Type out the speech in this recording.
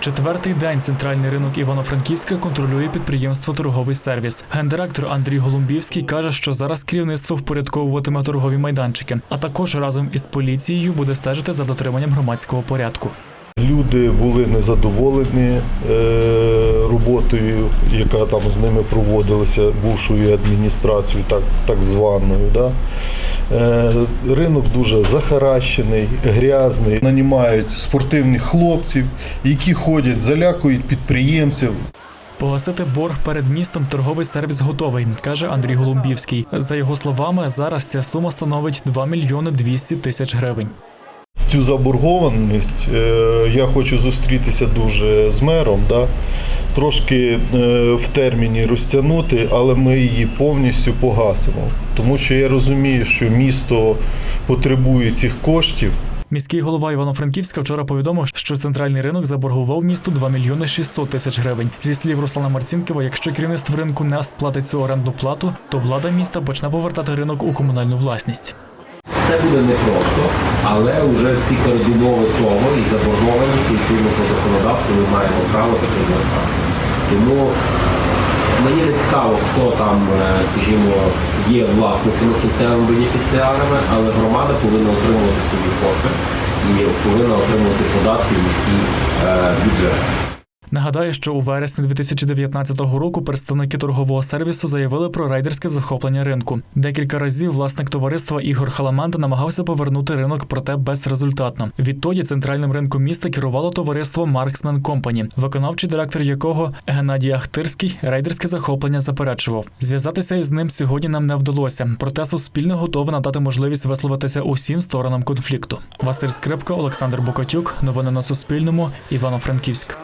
Четвертий день центральний ринок Івано-Франківська контролює підприємство Торговий сервіс. Гендиректор Андрій Голумбівський каже, що зараз керівництво впорядковуватиме торгові майданчики, а також разом із поліцією буде стежити за дотриманням громадського порядку. Люди були незадоволені е, роботою, яка там з ними проводилася, бувшою адміністрацією, так, так званою. Да? Е, ринок дуже захаращений, грязний. Нанімають спортивних хлопців, які ходять, залякують підприємців. Погасити борг перед містом торговий сервіс готовий, каже Андрій Голумбівський. За його словами, зараз ця сума становить 2 мільйони 200 тисяч гривень. Цю заборгованість е, я хочу зустрітися дуже з мером, да? Трошки е, в терміні розтягнути, але ми її повністю погасимо. Тому що я розумію, що місто потребує цих коштів. Міський голова Івано-Франківська вчора повідомив, що центральний ринок заборгував місту 2 мільйони 600 тисяч гривень. Зі слів Руслана Марцінкова, якщо керівництво ринку не сплатить цю орендну плату, то влада міста почне повертати ринок у комунальну власність. Це буде непросто, але вже всі передумови того і заборгованість, відповідно по законодавству ми маємо право таке звертати. Тому мені не цікаво, хто там, е, скажімо, є власниками кінцевими бенефіціарами, але громада повинна отримувати свої кошти і повинна отримувати податки в міський е, бюджет. Нагадаю, що у вересні 2019 року представники торгового сервісу заявили про рейдерське захоплення ринку. Декілька разів власник товариства Ігор Халаманда намагався повернути ринок, проте безрезультатно. Відтоді центральним ринком міста керувало товариство Marksman Company, виконавчий директор якого Геннадій Ахтирський рейдерське захоплення заперечував. Зв'язатися із ним сьогодні нам не вдалося. Проте суспільне готове надати можливість висловитися усім сторонам конфлікту. Василь Скрипка, Олександр Бокотюк. Новини на Суспільному. Івано-Франківськ.